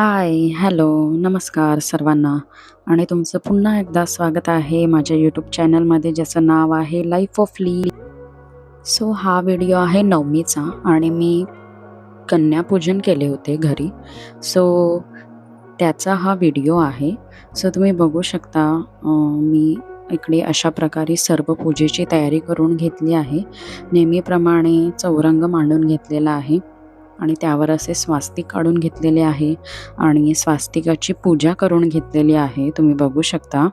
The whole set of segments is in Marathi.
हाय, हॅलो, नमस्कार सर्वांना. आणि तुमचं पुन्हा एकदा स्वागत आहे माझ्या यूट्यूब चॅनलमध्ये ज्याचं नाव आहे लाईफ ऑफ ली सो हा व्हिडिओ आहे नवमीचा आणि मी कन्यापूजन केले होते घरी. सो त्याचा हा व्हिडिओ आहे. सो तुम्ही बघू शकता मी इकडे अशा प्रकारे सर्व पूजेची तयारी करून घेतली आहे. नेहमीप्रमाणे चौरंग मांडून घेतलेला आहे. आणि त्यावर असे स्वास्तिक काढून घेतलेले आहे आणि स्वास्तिकाची पूजा करून घेतलेली आहे तुम्ही बघू शकता.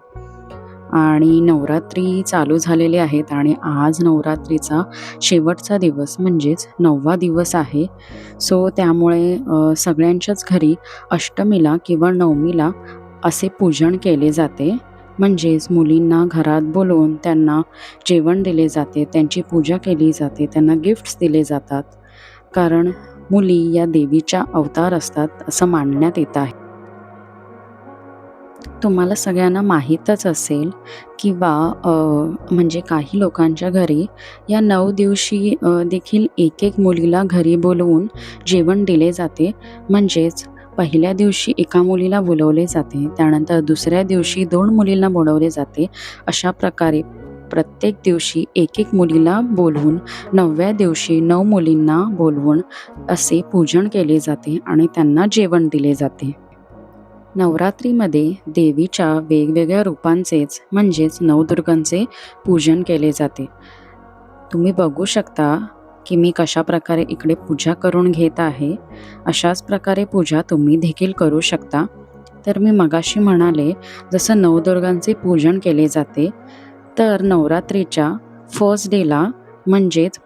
आणि नवरात्री चालू झालेले आहेत आणि आज नवरात्रीचा शेवटचा दिवस म्हणजेच नववा दिवस आहे. सो त्यामुळे सगळ्यांच्याच घरी अष्टमीला किंवा नवमीला असे पूजन केले जाते. म्हणजेच मुलींना घरात बोलवून त्यांना जेवण दिले जाते त्यांची पूजा केली जाते त्यांना गिफ्ट्स दिले जातात. कारण मुली या देवीच्या अवतार असतात असं मानण्यात येत आहे. तुम्हाला सगळ्यांना माहीतच असेल किंवा म्हणजे काही लोकांच्या घरी या नऊ दिवशी देखील एक एक मुलीला घरी बोलवून जेवण दिले जाते. म्हणजेच पहिल्या दिवशी एका मुलीला बोलवले जाते त्यानंतर दुसऱ्या दिवशी दोन मुलींना बोलवले जाते. अशा प्रकारे प्रत्येक दिवशी एक एक मुलीला बोलवून नवव्या दिवशी नऊ मुलींना बोलवून असे पूजन केले जाते आणि त्यांना जेवण दिले जाते. नवरात्रीमध्ये देवीच्या वेगवेगळ्या रूपांचेच म्हणजेच नवदुर्गांचे पूजन केले जाते. तुम्ही बघू शकता की मी कशा प्रकारे इकडे पूजा करून घेत आहे. अशाच प्रकारे पूजा तुम्ही देखील करू शकता. तर मी मगाशी म्हणाले जसं नवदुर्गांचे पूजन केले जाते तर नवरात्रीच्या फर्स्ट डेला म्हणजेच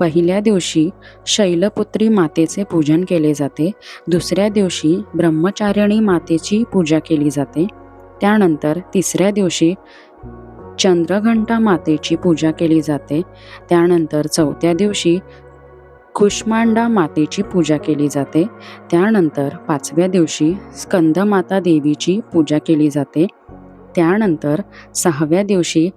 पहिल्या दिवशी शैलपुत्री मातेचे पूजन केले जाते. दुसऱ्या दिवशी ब्रह्मचारिणी मातेची पूजा केली जाते. त्यानंतर तिसऱ्या दिवशी चंद्रघंटा मातेची पूजा केली जाते. त्यानंतर चौथ्या दिवशी कुष्मांडा मातेची पूजा केली जाते. त्यानंतर पाचव्या दिवशी स्कंदमाता देवीची पूजा केली जाते. त्यानंतर सहाव्या दिवशी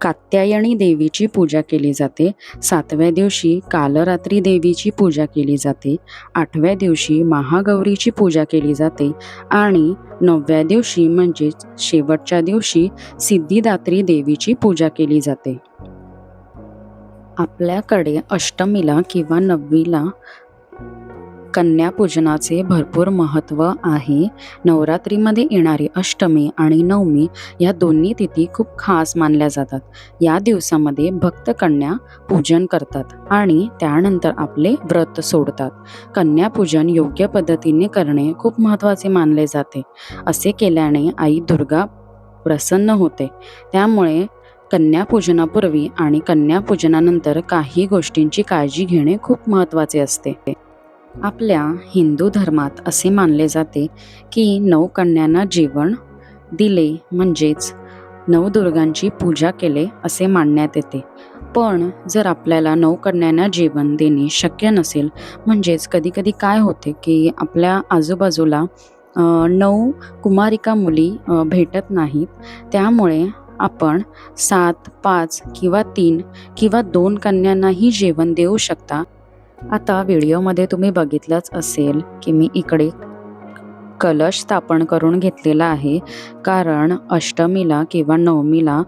कात्यायणी देवीची पूजा केली जाते. सातव्या दिवशी कालरात्री देवीची पूजा केली जाते. आठव्या दिवशी महागौरीची पूजा केली जाते. आणि नवव्या दिवशी म्हणजेच शेवटच्या दिवशी सिद्धिदात्री देवीची पूजा केली जाते. आपल्याकडे अष्टमीला किंवा नववीला कन्यापूजनाचे भरपूर महत्त्व आहे. नवरात्रीमध्ये येणारी अष्टमी आणि नवमी या दोन्ही तिथी खूप खास मानल्या जातात. या दिवसामध्ये भक्त कन्या पूजन करतात आणि त्यानंतर आपले व्रत सोडतात. कन्यापूजन योग्य पद्धतीने करणे खूप महत्त्वाचे मानले जाते. असे केल्याने आई दुर्गा प्रसन्न होते. त्यामुळे कन्यापूजनापूर्वी आणि कन्यापूजनानंतर काही गोष्टींची काळजी घेणे खूप महत्त्वाचे असते. आपल्या हिंदू धर्मात असे मानले जाते की नऊ कन्यांना जेवण दिले म्हणजेच नवदुर्गांची पूजा केले असे मानण्यात येते. पण जर आपल्याला नऊ कन्यांना जेवण देणे शक्य नसेल म्हणजेच कधीकधी काय होते की आपल्या आजूबाजूला नऊ कुमारिका मुली भेटत नाहीत त्यामुळे आपण सात पाच किंवा तीन किंवा दोन कन्यांनाही जेवण देऊ शकता. आता व्हिडिओमध्ये तुम्ही बघितलंच असेल की मी इकडे कलश स्थापन करून घेतलेला आहे. कारण अष्टमीला किंवा नवमीला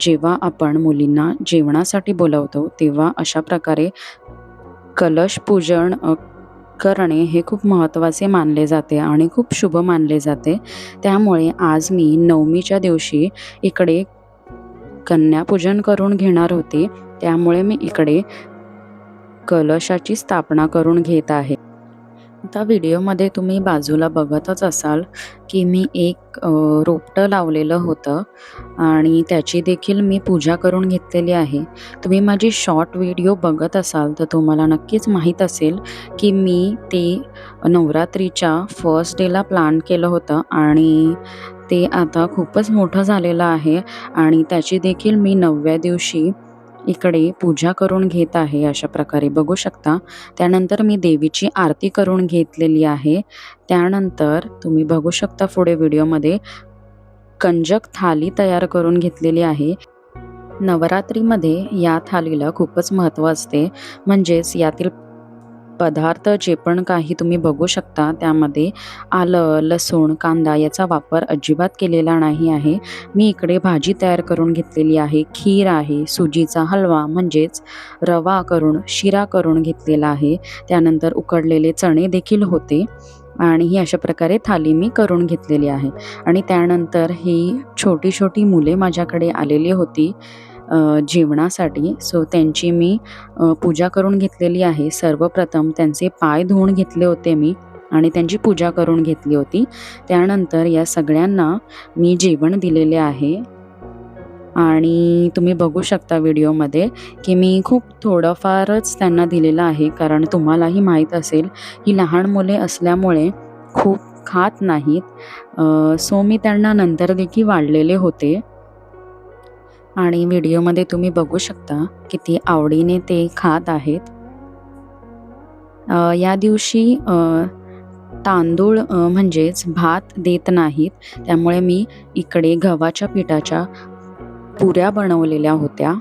जेव्हा आपण मुलींना जेवणासाठी बोलवतो तेव्हा अशा प्रकारे कलश पूजन करणे हे खूप महत्त्वाचे मानले जाते आणि खूप शुभ मानले जाते. त्यामुळे आज मी नवमीच्या दिवशी इकडे कन्यापूजन करून घेणार होते. त्यामुळे मी इकडे कलशाची स्थापना करून घेत आहे. आता व्हिडिओमध्ये तुम्ही बाजूला बघतच असाल की मी एक रोपटं लावलेलं होतं आणि त्याची देखील मी पूजा करून घेतलेली आहे. तुम्ही माझी शॉर्ट व्हिडिओ बघत असाल तर तुम्हाला नक्कीच माहीत असेल की मी ते नवरात्रीच्या फर्स्ट डेला प्लान केलं होतं आणि ते आता खूपच मोठं झालेलं आहे आणि त्याची देखील मी नवव्या दिवशी इकडे पूजा करून घेत आहे अशा प्रकारे. बघू शकता त्यानंतर मी देवीची आरती करून घेतलेली आहे. त्यानंतर तुम्ही बघू शकता पुढे व्हिडिओमध्ये कंजक थाली तयार करून घेतलेली आहे. नवरात्रीमध्ये या थालीला खूपच महत्त्व असते. म्हणजेच यातील पदार्थ जे पण काही तुम्ही बघू शकता त्यामध्ये आलं लसूण कांदा याचा वापर अजिबात केलेला नाही आहे. मी इकडे भाजी तयार करून घेतलेली आहे. खीर आहे सुजीचा हलवा म्हणजेच रवा करून शिरा करून घेतलेला आहे. त्यानंतर उकडलेले चणे देखील होते आणि ही अशा प्रकारे थाली मी करून घेतलेली आहे. आणि त्यानंतर ही छोटी छोटी मुले माझ्याकडे आलेली होती. जेवणासाठी. सो त्यांची मी पूजा करून घेतलेली आहे. सर्वप्रथम त्यांचे पाय धुवून घेतले होते मी आणि त्यांची पूजा करून घेतली होती. त्यानंतर या सगळ्यांना मी जेवण दिलेले आहे. आणि तुम्ही बघू शकता व्हिडिओमध्ये की मी खूप थोडंफारच त्यांना दिलेलं आहे. कारण तुम्हालाही माहीत असेल ही लहान मुले असल्यामुळे खूप खात नाहीत. सो मी त्यांना नंतर देखील वाढलेले होते. आणि व्हिडिओमध्ये तुम्ही बघू शकता किती आवडीने ते खात आहेत. या दिवशी तांदूळ म्हणजेच भात देत नाहीत. त्यामुळे मी इकडे गव्हाच्या पिठाच्या पुऱ्या बनवलेल्या होत्या.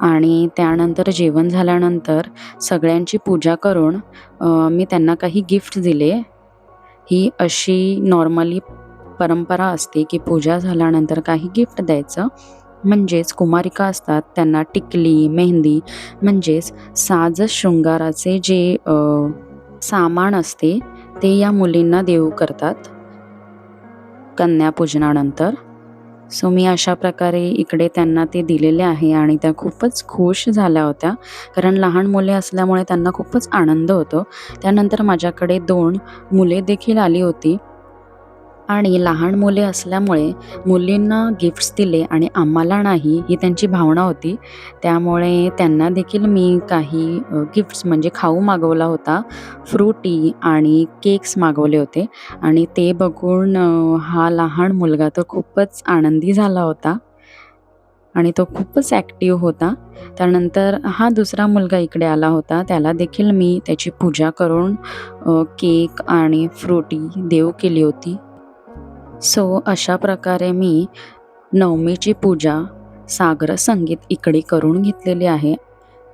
आणि त्यानंतर जेवण झाल्यानंतर सगळ्यांची पूजा करून मी त्यांना काही गिफ्ट दिले. ही अशी नॉर्मली परंपरा असते की पूजा झाल्यानंतर काही गिफ्ट द्यायचं. म्हणजेच कुमारिका असतात त्यांना टिकली मेहंदी म्हणजेच साज शृंगाराचे जे सामान असते ते या मुलींना देऊ करतात कन्यापूजनानंतर सो मी अशा प्रकारे इकडे त्यांना ते दिलेले आहे आणि त्या खूपच खुश झाल्या होत्या. कारण लहान मुले असल्यामुळे त्यांना खूपच आनंद होतो. त्यानंतर माझ्याकडे दोन मुले देखील आली होती. आणि लहान मुले असल्यामुळे मुलींना गिफ्ट्स दिले आणि आम्हाला नाही ही त्यांची भावना होती. त्यामुळे त्यांना देखील मी काही गिफ्ट्स म्हणजे खाऊ मागवला होता. फ्रुटी आणि केक्स मागवले होते. आणि ते बघून हा लहान मुलगा तर खूपच आनंदी झाला होता. आणि तो खूपच ॲक्टिव्ह होता. त्यानंतर हा दुसरा मुलगा इकडे आला होता. त्याला देखील मी त्याची पूजा करून केक आणि फ्रुटी देव केली होती. सो अशा प्रकारे मी नवमीची पूजा सागर संगीत इकडे करून घेतलेली आहे.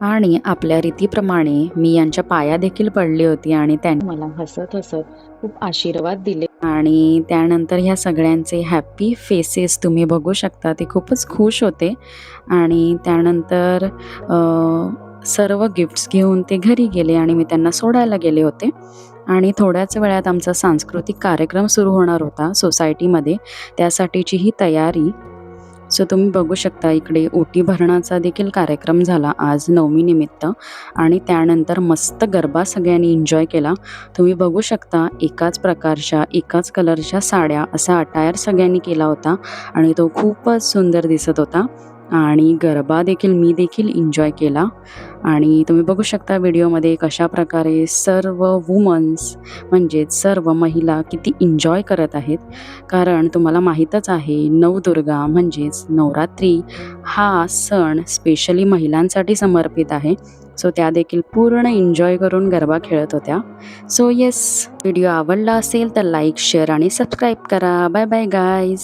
आणि आपल्या रीतीप्रमाणे मी यांच्या पाया देखील पडली होती आणि त्यांनी मला हसत हसत खूप आशीर्वाद दिले. आणि त्यानंतर ह्या सगळ्यांचे हॅपी फेसेस तुम्ही बघू शकता ते खूपच खुश होते. आणि त्यानंतर सर्व गिफ्ट्स घेऊन ते घरी गेले आणि मी त्यांना सोडायला गेले होते. आणि थोड्याच वेळात आमचा सांस्कृतिक कार्यक्रम सुरू होणार होता सोसायटीमध्ये. त्यासाठीची ही तयारी. सो तुम्ही बघू शकता इकडे ओटी भरणाचा देखील कार्यक्रम झाला आज नवमी निमित्त आणि त्यानंतर मस्त गरबा सगळ्यांनी एन्जॉय केला. तुम्ही बघू शकता एकाच प्रकारच्या एकाच कलरच्या साड्या असा अटायर सगळ्यांनी केला होता. आणि तो खूपच सुंदर दिसत होता. आणि गरबा देखील मी देखील एन्जॉय केला. आणि तुम्ही बघू शकता व्हिडिओमध्ये कशा प्रकारे सर्व वुमन्स म्हणजेच सर्व महिला किती एन्जॉय करत आहेत. कारण तुम्हाला माहीतच आहे नवदुर्गा म्हणजेच नवरात्री हा सण स्पेशली महिलांसाठी समर्पित आहे. सो त्या देखील पूर्ण एन्जॉय करून गरबा खेळत होत्या. सो येस व्हिडिओ आवडला असेल तर लाईक शेअर आणि सबस्क्राईब करा. Bye bye guys